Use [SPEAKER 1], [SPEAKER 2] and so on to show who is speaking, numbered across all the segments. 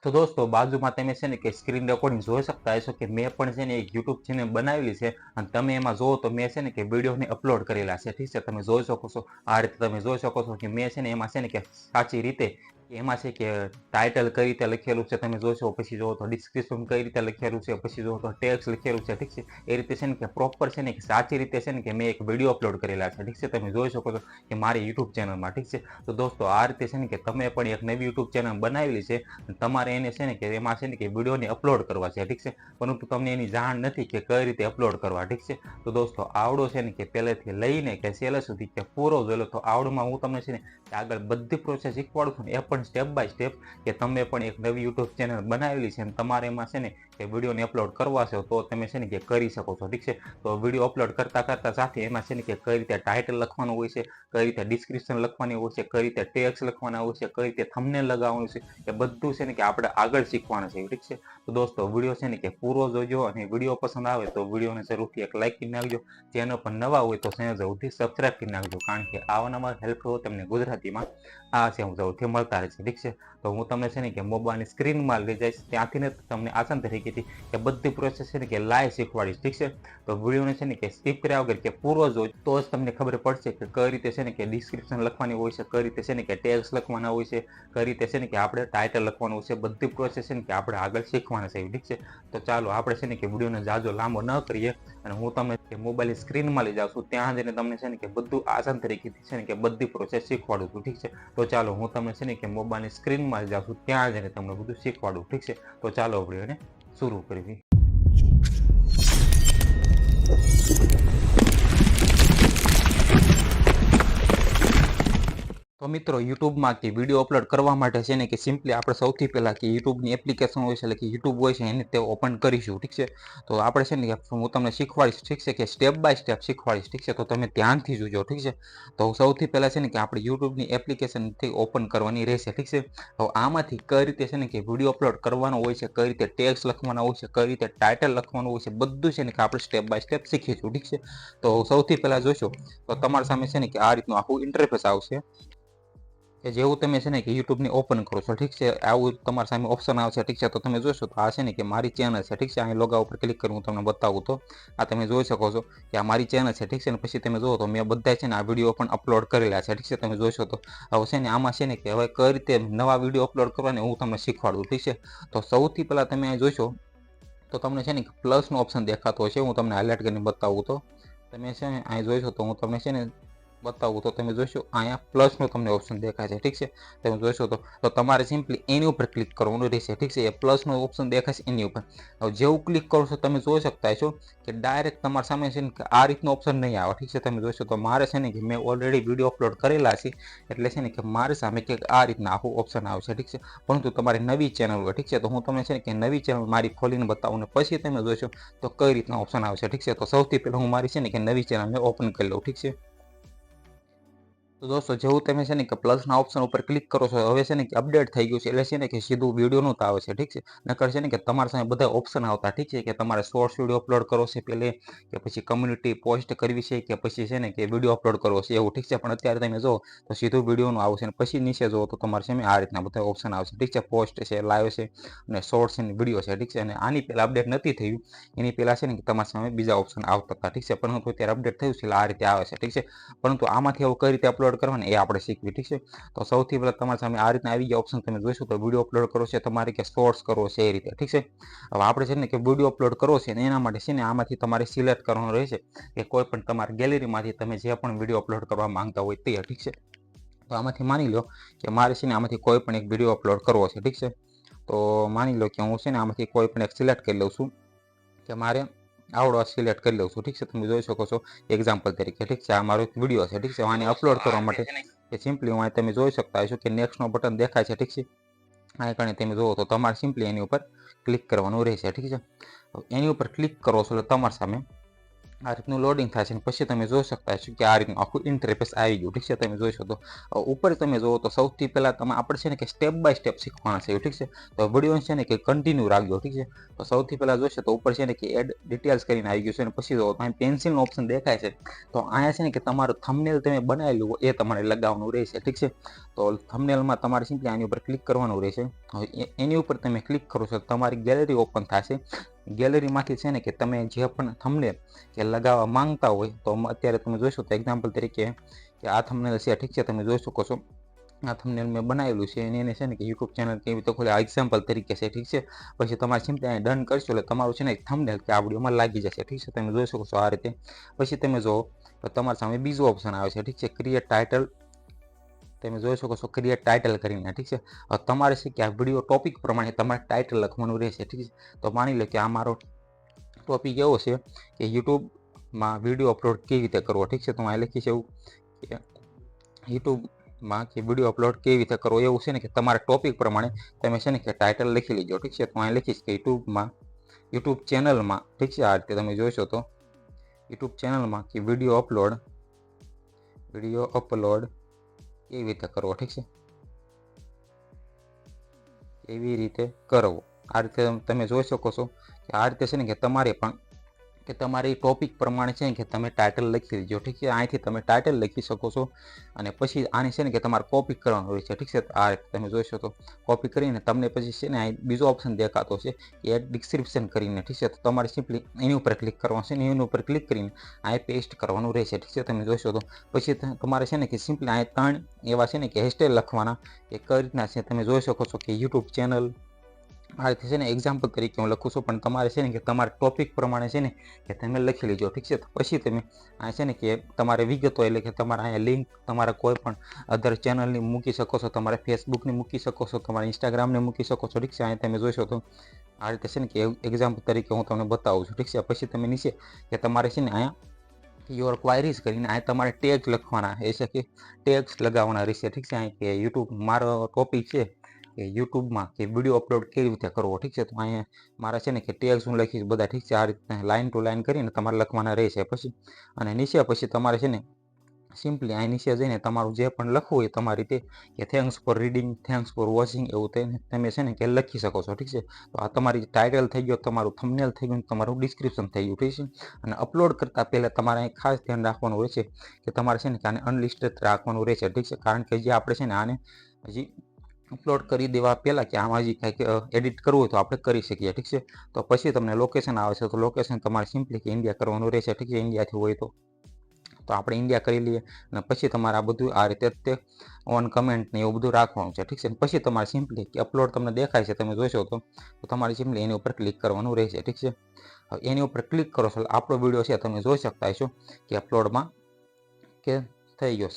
[SPEAKER 1] તો દોસ્તો, બાજુમાં તમે છે ને કે સ્ક્રીન રેકોર્ડિંગ જોઈ શકતા હશો કે મેં પણ છે ને એક યુટ્યુબ ચેનલ બનાવેલી છે અને તમે એમાં જોવો તો મેં છે ને કે વિડીયોને અપલોડ કરેલા છે. ઠીક છે? તમે જોઈ શકો છો. આ રીતે તમે જોઈ શકો છો કે મેં છે ને એમાં છે ને કે સાચી રીતે એમાં છે કે ટાઇટલ કઈ રીતે લખેલું છે તમે જોશો, પછી જોવો તો ડિસ્ક્રિપ્શન કઈ રીતે લખેલું છે, પછી જોવો તો ટેક્સ લખેલું છે, ઠીક છે? એ રીતે છે ને કે પ્રોપર છે ને કે સાચી રીતે છે ને કે મેં એક વીડિયો અપલોડ કરેલા છે, ઠીક છે? તમે જોઈ શકો છો કે મારી યુટ્યુબ ચેનલમાં ઠીક છે? તો દોસ્તો, આ રીતે છે ને કે તમે પણ એક નવી યુટ્યુબ ચેનલ બનાવેલી છે, તમારે એને છે ને કે એમાં છે ને કે વિડીયોને અપલોડ કરવા છે, ઠીક છે? પરંતુ તમને એની જાણ નથી કે કઈ રીતે અપલોડ કરવા, ઠીક છે? તો દોસ્તો, આવડો છે ને કે પહેલેથી લઈને કે છેલ્લે સુધી કે પૂરો જોયેલો તો આવડોમાં હું તમને છે ને આગળ બધી પ્રોસેસ શીખવાડું છું એ પણ સ્ટેપ બાય સ્ટેપ કે તમે પણ એક નવી યુટ્યુબ ચેનલ બનાવેલી છે અને તમારે એમાં છે ને કે વિડીયોને અપલોડ કરવા છે, તો તમે છે ને કે કરી શકો છો, ઠીક છે? તો વીડિયો અપલોડ કરતા કરતા સાથે એમાં છે ને કે કઈ રીતે ટાઇટલ લખવાનું હોય છે, કઈ રીતે ડિસ્ક્રિપ્શન લખવાની હોય છે, કઈ રીતે ટેક્સ લખવાના હોય છે, કઈ રીતે થમને લગાવવાનું છે, એ બધું છે ને કે આપણે આગળ શીખવાનું છે, ઠીક છે? તો દોસ્તો, વીડિયો છે ને કે પૂરો જોજો અને વીડિયો પસંદ આવે તો વિડીયોને જરૂરથી એક લાઇક કરી નાખજો. ચેનલ પર નવા હોય તો ચેનલ જરૂરથી સબસ્ક્રાઇબ કરી નાખજો, કારણ કે આવા હેલ્પ હોય તમને ગુજરાતીમાં આ છે, હું જરૂરથી મળતા રહેશે, ઠીક છે? તો હું તમને છે ને કે મોબાઈલની સ્ક્રીનમાં લઈ જઈશ, ત્યાંથી ને તમને આસાન તરીકે હતી કે બધી પ્રોસેસ છે ને કે લાઈવ શીખવાડીશ ઠીક છે તો વિડીયોને છે ને કે સ્કીપ કર્યા વગર કે પૂરો જો તો જ તમને ખબર પડશે કે કઈ રીતે છે ને કે ડિસ્ક્રિપ્શન લખવાની હોય છે કઈ રીતે છે ને કે ટેક્સ લખવાના હોય છે કઈ રીતે છે ને કે આપણે ટાઇટલ લખવાનું હોય છે બધી પ્રોસેસ છે ને કે આપણે આગળ શીખવાના છે ઠીક છે તો ચાલો આપણે છે ને કે વિડીયોને જાજો લાંબો ન કરીએ અને હું તમને કે મોબાઈલની સ્ક્રીનમાં લઈ જાઉં છું ત્યાં જઈને તમને છે ને કે બધું આસાન તરીકેથી છે ને કે બધી પ્રોસેસ શીખવાડું છું ઠીક છે તો ચાલો હું તમને છે ને કે મોબાઈલની સ્ક્રીનમાં જાઉં છું ત્યાં જઈને તમને બધું શીખવાડું ઠીક છે તો ચાલો વિડીયોને શરૂ કરવી. તો મિત્રો યુટ્યુબમાં કે વીડિયો અપલોડ કરવા માટે છે ને કે સિમ્પલી આપણે સૌથી પહેલાં કે યુટ્યુબની એપ્લિકેશન હોય છે, એટલે કે યુટ્યુબ હોય છે, એને તે ઓપન કરીશું, ઠીક છે? તો આપણે છે ને કે હું તમને શીખવાડીશ, ઠીક છે કે સ્ટેપ બાય સ્ટેપ શીખવાડીશ, ઠીક છે? તો તમે ધ્યાનથી જોજો, ઠીક છે? તો સૌથી પહેલાં છે ને કે આપણે યુટ્યુબની એપ્લિકેશનથી ઓપન કરવાની રહેશે, ઠીક છે? તો આમાંથી કઈ રીતે છે ને કે વીડિયો અપલોડ કરવાનો હોય છે, કઈ રીતે ટેક્સ લખવાના હોય છે, કઈ રીતે ટાઇટલ લખવાનું હોય છે, બધું છે ને કે આપણે સ્ટેપ બાય સ્ટેપ શીખીશું, ઠીક છે? તો સૌથી પહેલાં જોશો, તો તમારા સામે છે ને કે આ રીતનું આખું ઇન્ટરફેસ આવશે. કે જેવું તમે છે ને કે યુટ્યુબને ઓપન કરો છો, ઠીક છે? આવું તમારી સામે ઓપ્શન આવશે, ઠીક છે? તો તમે જોશો તો આ છે ને કે મારી ચેનલ છે, ઠીક છે? અહીં લોગા ઉપર ક્લિક કરી, હું તમને બતાવું તો. આ તમે જોઈ શકો છો કે આ મારી ચેનલ છે, ઠીક છે? ને પછી તમે જુઓ તો મેં બધા છે ને આ વીડિયો પણ અપલોડ કરેલા છે, ઠીક છે? તમે જોશો તો. હવે છે ને આમાં છે ને કે હવે કઈ રીતે નવા વીડિયો અપલોડ કરવાની હું તમને શીખવાડું, ઠીક છે? તો સૌથી પહેલાં તમે અહીં જોશો તો તમને છે ને પ્લસનો ઓપ્શન દેખાતો છે હું તમને હાઇલાઇટ કરીને બતાવું તો. તમે છે ને અહીં જોઈશો તો હું તમને છે ને બતાવું તો તમે જોશો, અહીંયા પ્લસનું તમને ઓપ્શન દેખાય છે, ઠીક છે? તમે જોશો તો તો તમારે સિમ્પલી એની ઉપર ક્લિક કરવાનું રહેશે, ઠીક છે? એ પ્લસનું ઓપ્શન દેખાય છે એની ઉપર. હવે જેવું ક્લિક કરો છો તમે જોઈ શકતા છો કે ડાયરેક્ટ તમારા સામે છે ને કે આ રીતનો ઓપ્શન નહીં આવે, ઠીક છે? તમે જોશો તો મારે છે ને કે મેં ઓલરેડી વીડિયો અપલોડ કરેલા છે, એટલે છે ને કે મારી સામે કે આ રીતના આખું ઓપ્શન આવશે ઠીક છે? પરંતુ તમારી નવી ચેનલ હોય, ઠીક છે? તો હું તમને છે ને કે નવી ચેનલ મારી ખોલીને બતાવું ને પછી તમે જોશો તો કઈ રીતના ઓપ્શન આવશે ઠીક છે? તો સૌથી પહેલાં હું મારી છે ને કે નવી ચેનલને ઓપન કરી લઉં, ઠીક છે? તો દોસ્તો જેવું તમે છે ને કે પ્લસના ઓપ્શન ઉપર ક્લિક કરો છો, હવે છે ને કે અપડેટ થઈ ગયું છે, એટલે છે ને કે સીધું વિડીયોનું તો આવે છે, ઠીક છે? નકર છે ને કે તમારા સામે બધા ઓપ્શન આવતા, ઠીક છે? કે તમારે શોર્ટ્સ વીડિયો અપલોડ કરવો છે પહેલે કે પછી કમ્યુનિટી પોસ્ટ કરવી છે, કે પછી છે ને કે વીડિયો અપલોડ કરવો છે, એવું, ઠીક છે? પણ અત્યારે તમે જો તો સીધું વિડીયોનું આવશે અને પછી નીચે જુઓ, તો તમારે છે ને આ રીતના બધા ઓપ્શન આવશે, ઠીક છે? પોસ્ટ છે લાઈવ છે, અને શોર્ટ્સ અને વીડિયો છે, ઠીક છે? અને આની પહેલાં અપડેટ નથી થયું, એની પહેલાં છે ને કે તમારા સામે બીજા ઓપ્શન આવતા હતા, ઠીક છે? પરંતુ અત્યારે અપડેટ થયું છે, એટલે આ રીતે આવે છે, ઠીક છે? પરંતુ આમાંથી એવું કઈ રીતે અપલોડ કરવાની, એ આપણે શીખવી, ઠીક છે? તો સૌથી પહેલાં તમારી સામે આ રીતના આવી ગયા ઓપ્શન તમે જોઈશું, તો વીડિયો અપલોડ કરો છે, તમારે કે શોર્ટ્સ કરવો છે એ રીતે, ઠીક છે? હવે આપણે છે ને કે વીડિયો અપલોડ કરવો છે ને એના માટે છે ને આમાંથી તમારે સિલેક્ટ કરવાનું રહેશે કે કોઈ પણ તમારી ગેલેરીમાંથી તમે જે પણ વીડિયો અપલોડ કરવા માંગતા હોય તે, ઠીક છે? તો આમાંથી માની લો કે મારે છે ને આમાંથી કોઈ પણ એક વીડિયો અપલોડ કરવો છે, ઠીક છે? તો માની લો કે હું છે ને આમાંથી કોઈ પણ એક સિલેક્ટ કરી લઉં છું કે મારે આવડો સિલેક્ટ કરી લઉં છું. ઠીક છે? તમે જોઈ શકો છો એક્ઝામ્પલ તરીકે. ઠીક છે? આ મારો એક વીડિયો છે. ઠીક છે? આને અપલોડ કરવા માટે કે સિમ્પલી હું તમે જોઈ શકતા હશો કે નેક્સ્ટનો બટન દેખાય છે. ઠીક છે? આ કારણે તમે જુઓ તો તમારે સિમ્પલી એની ઉપર ક્લિક કરવાનું રહેશે. ઠીક છે? એની ઉપર ક્લિક કરો છો એટલે તમારી સામે આ રીતનું લોડિંગ થશે અને પછી તમે જોઈ શકતા છો કે આ રીતનું આખું ઇન્ટરફેસ આવી ગયું. ઠીક છે, તમે જોઈ શકો. તો ઉપર તમે જુઓ તો સૌથી પહેલાં તમે, આપણે છે ને કે સ્ટેપ બાય સ્ટેપ શીખવાના છે, ઠીક છે? તો વીડિયો છે ને કે કન્ટિન્યુ રાખજો, ઠીક છે? તો સૌથી પહેલાં જોશે તો ઉપર છે ને કે એડ ડિટેલ્સ કરીને આવી ગયું છે અને પછી જો અહીં પેન્સિલનો ઓપ્શન દેખાય છે. તો અહીંયા છે ને કે તમારું થમનેલ તમે બનાવેલું એ તમારે લગાવવાનું રહેશે, ઠીક છે? તો થમનેલમાં તમારે સિમ્પલી આની ઉપર ક્લિક કરવાનું રહેશે. એની ઉપર તમે ક્લિક કરો છો તમારી ગેલેરી ઓપન થશે. ગેલેરીમાંથી છે ને કે તમે જે પણ થંબનેલ કે લગાવવા માંગતા હોય, તો અત્યારે તમે જોઈશો તો એક્ઝામ્પલ તરીકે કે આ થંબનેલ છે, ઠીક છે, તમે જોઈ શકો છો. આ થંબનેલ મેં બનાવેલું છે અને એને છે ને કે યુટ્યુબ ચેનલ કેવી રીતે ખોલે, આ એક્ઝામ્પલ તરીકે છે, ઠીક છે. પછી તમારે સિમ્પલી અહીં ડન કરશો એટલે તમારું છે ને થંબનેલ કે આ વિડીયોમાં લાગી જશે, ઠીક છે, તમે જોઈ શકો છો આ રીતે. પછી તમે જુઓ, તો તમારી સામે બીજો ઓપ્શન આવે છે, ઠીક છે ક્રિએટ ટાઇટલ તમે જોઈ શકો છો ક્રિએટ ટાઇટલ કરીને, ઠીક છે? તમારે છે કે આ વીડિયો ટોપિક પ્રમાણે તમારે ટાઇટલ લખવાનું રહેશે, ઠીક છે? તો માની લો કે આ મારો ટોપિક એવો છે કે યુટ્યુબમાં વીડિયો અપલોડ કેવી રીતે કરવો, ઠીક છે? તો અહીં લખી છે એવું કે યુટ્યુબમાં કે વીડિયો અપલોડ કેવી રીતે કરવો એવું છે ને કે તમારા ટોપિક પ્રમાણે તમે છે ને કે ટાઇટલ લખી લેજો, ઠીક છે? તો અહીં લખીશ કે યુટ્યુબમાં યુટ્યુબ ચેનલમાં ઠીક છે? આ રીતે તમે જોશો તો યુટ્યુબ ચેનલમાં કે વીડિયો અપલોડ વીડિયો અપલોડ કેવી રીતે કરવો, ઠીક છે? એવી રીતે કરવો? આ રીતે તમે જોઈ શકો છો કે આ રીતે છે ને કે તમારે પણ કે તમારી ટોપિક પ્રમાણે છે કે તમે ટાઇટલ લખી દેજો, ઠીક છે? અહીંથી તમે ટાઇટલ લખી શકો છો અને પછી આની છે ને કે તમારે કોપી કરવાનું હોય છે, ઠીક છે? આ તમે જોઈશો તો કોપી કરીને તમને પછી છે ને અહીં બીજો ઓપ્શન દેખાતો છે એડ ડિસ્ક્રિપ્શન કરીને, ઠીક છે? તો તમારે સિમ્પલી એની ઉપર ક્લિક કરવાનું છે ને એની ઉપર ક્લિક કરીને અહીં પેસ્ટ કરવાનું રહેશે, ઠીક છે? તમે જોઈશો તો પછી તમારે છે ને કે સિમ્પલી અહીં ત્રણ એવા છે ને કે હેશટેગ લખવાના, એ કઈ રીતના છે તમે જોઈ શકો છો કે યુટ્યુબ ચેનલ આ રીતે છે ને એક્ઝામ્પલ તરીકે હું લખું છું, પણ તમારે છે ને કે તમારા ટોપિક પ્રમાણે છે ને કે તમે લખી લેજો, ઠીક છે? પછી તમે આ છે ને કે તમારે વિગતો એટલે કે તમારા અહીંયા લિંક તમારા કોઈ પણ અધર ચેનલની મૂકી શકો છો, તમારે ફેસબુકની મૂકી શકો છો, તમારા ઇન્સ્ટાગ્રામને મૂકી શકો છો, ઠીક છે? અહીંયા તમે જોઈશો તો આ રીતે છે ને કે એક્ઝામ્પલ તરીકે હું તમને બતાવું છું, ઠીક છે? પછી તમે નીચે કે તમારે છે ને અહીંયા યોર ક્વાયરીઝ કરીને અહીં તમારે ટેગ લખવાના, એ છે કે ટેગ્સ લગાવવાના રહેશે, ઠીક છે? અહીં કે યુટ્યુબ મારો ટોપિક છે કે યુટ્યુબમાં કે વીડિયો અપલોડ કેવી રીતે કરવો, ઠીક છે? તો અહીંયા મારા છે ને કે ટેગ્સ હું લખીશ બધા, ઠીક છે? આ રીતે લાઇન ટુ લાઇન કરીને તમારે લખવાના રહેશે. પછી અને નીચે પછી તમારે છે ને સિમ્પલી અહીં નીચે જઈને તમારું જે પણ લખવું હોય તમારી રીતે કે thanks for reading thanks for watching એવું તેને તમે છે ને કે લખી શકો છો, ઠીક છે? તો આ તમારી ટાઇટલ થઈ ગયો, તમારું થંબનેલ થઈ ગયું, તમારું ડિસ્ક્રિપ્શન થઈ ગયું, ઠીક છે? અને અપલોડ કરતાં પહેલાં તમારે અહીં ખાસ ધ્યાન રાખવાનું હોય છે કે તમારે છે ને કે આને અનલિસ્ટેડ રાખવાનું રહેશે, ઠીક છે? કારણ કે જે આપણે છે ને આને હજી અપલોડ કરી દેવા પહેલાં કે આમાં હજી કંઈક એડિટ કરવું હોય તો આપણે કરી શકીએ, ઠીક છે? તો પછી તમને લોકેશન આવે છે, તો લોકેશન તમારે સિમ્પલી કે ઇન્ડિયા કરવાનું રહેશે, ઠીક છે? ઇન્ડિયાથી હોય તો. તો આપણે ઇન્ડિયા કરી લઈએ અને પછી તમારે આ બધું આ રીતે તે ઓન કમેન્ટ ને એવું બધું રાખવાનું છે, ઠીક છે? પછી તમારે સિમ્પલી કે અપલોડ તમને દેખાય છે, તમે જોશો તો તમારે સિમ્પલી એની ઉપર ક્લિક કરવાનું રહેશે, ઠીક છે? એની ઉપર ક્લિક કરો છો આપણો વીડિયો છે, તમે જોઈ શકતા હશો કે અપલોડમાં કે થઈ ગયો.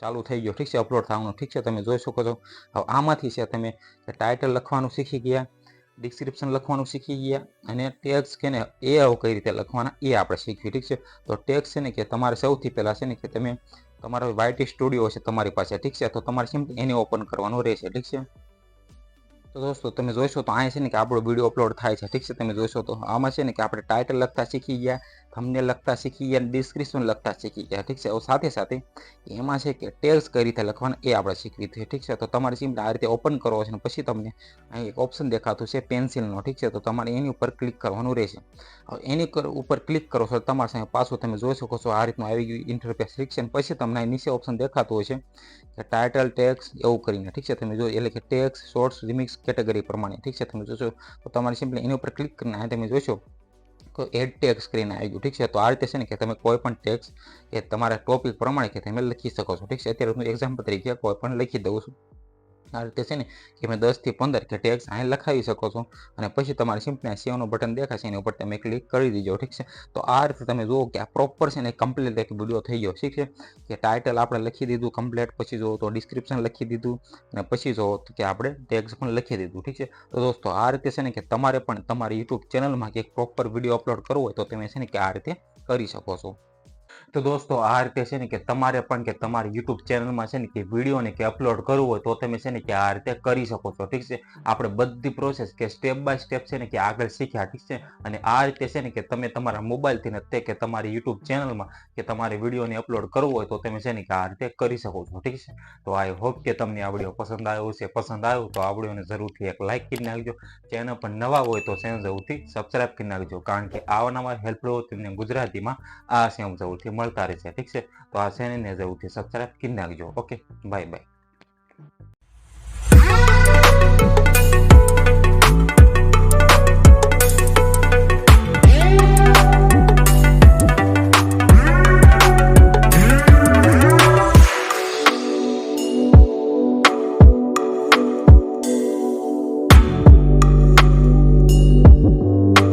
[SPEAKER 1] ચાલુ થઈ ગયો. ઠીક છે અપલોડ થવાનું. ઠીક છે, તમે જોઈ શકો છો. હવે આમાંથી છે, તમે ટાઇટલ લખવાનું શીખી ગયા ડિસ્ક્રિપ્શન લખવાનું શીખી ગયા, અને ટેક્સ કે ને, એ કઈ રીતે લખવાના, એ આપણે શીખવી. ઠીક છે? તો ટેક્સ છે ને કે તમારે સૌથી પહેલાં છે ને કે તમે તમારો વાયટી સ્ટુડિયો છે તમારી પાસે. ઠીક છે? તો તમારે સિમ્પલ એને ઓપન કરવાનું રહેશે. ઠીક છે? તો દોસ્તો, તમે જોઈશો તો અહીંયા છે ને કે આપણો વીડિયો અપલોડ થાય છે. ઠીક છે? તમે જોઈશો તો આમાં છે ને કે આપણે ટાઇટલ લખતા શીખી ગયા થંબનેલ લખતા શીખી ગયા ડિસ્ક્રિપ્શન લખતા શીખી ગયા ઠીક છે? સાથે સાથે એમાં છે કે ટેલ્સ કઈ રીતે લખવાના એ આપણે શીખવી છે. ઠીક છે? તો તમારે સિમ્પલી આ રીતે ઓપન કરવો છે અને પછી તમને અહીં એક ઓપ્શન દેખાતું છે પેન્સિલનો ઠીક છે? તો તમારે એની ઉપર ક્લિક કરવાનું રહેશે. હવે એની ઉપર ક્લિક કરો છો તમારા સામે પાછું તમે જોઈ શકો છો આ રીતનું આવી ગયું ઇન્ટરફેસ ઠીક છે? પછી તમને નીચે ઓપ્શન દેખાતું હોય છે કે ટાઇટલ ટેક્સ એવું કરીને. ઠીક છે? તમે જો, એટલે કે ટેક્સ શોર્ટ્સ રિમિક્સ કેટેગરી પ્રમાણે. ઠીક છે? તમે જોશો તો તમારે સિમ્પલી એની ઉપર ક્લિક કરીને તમે જોશો તો એડ ટેક્સ સ્ક્રીન આવી ગયું. ઠીક છે? તો આ રીતે છે ને કે તમે કોઈ પણ ટેક્સ કે તમારા ટોપિક પ્રમાણે કે તમે લખી શકો છો. ઠીક છે? અત્યારે હું એક્ઝામ્પલ તરીકે કોઈ પણ લખી દઉં છું. આ રીતે છે ને કે મેં દસથી પંદર કે ટેક્સ અહીં લખાવી શકો છો અને પછી તમારે સિમ્પલી સેવનું બટન દેખાશે, એની ઉપર તમે ક્લિક કરી દીજો, ઠીક છે? તો આ રીતે તમે જુઓ કે આ પ્રોપર છે ને કમ્પ્લીટ એક વીડિયો થઈ ગયો, ઠીક છે? કે ટાઇટલ આપણે લખી દીધું કમ્પ્લીટ પછી જુઓ તો ડિસ્ક્રિપ્શન લખી દીધું અને પછી જુઓ કે આપણે ટેક્સ પણ લખી દીધું, ઠીક છે? તો દોસ્તો, આ રીતે છે ને કે તમારે પણ તમારી યુટ્યુબ ચેનલમાં કે પ્રોપર વીડિયો અપલોડ કરવો હોય તો તમે છે ને કે આ રીતે કરી શકો છો. તો દોસ્તો, આ રીતે છે ને કે તમારે પણ કે તમારી યુટ્યુબ ચેનલમાં છે ને કે વિડીયોને કે અપલોડ કરવું હોય તો તમે છે ને કે આ રીતે કરી શકો છો, ઠીક છે? આપણે બધી પ્રોસેસ કે સ્ટેપ બાય સ્ટેપ છે ને કે આગળ શીખ્યા, ઠીક છે? અને આ રીતે છે ને કે તમે તમારા મોબાઈલથી ને તે કે તમારી યુટ્યુબ ચેનલમાં કે તમારે વિડીયોને અપલોડ કરવું હોય તો તમે છે ને કે આ રીતે કરી શકો છો, ઠીક છે? તો આઈ હોપ કે તમને આ વીડિયો પસંદ આવ્યો છે પસંદ આવ્યો તો આ વિડીયોને જરૂરથી એક લાઇક કરી નાખજો. ચેનલ પર નવા હોય તો ચેનલ જરૂરથી સબસ્ક્રાઇબ કરી નાખજો, કારણ કે આવા નવા હેલ્પફુલ તમને ગુજરાતીમાં આ સેમ જરૂરથી મળતા રહેશે. ઠીક છે? તો આ ચેનલને જરૂરથી સબસ્ક્રાઈબ કરી નાખજો. Okay bye bye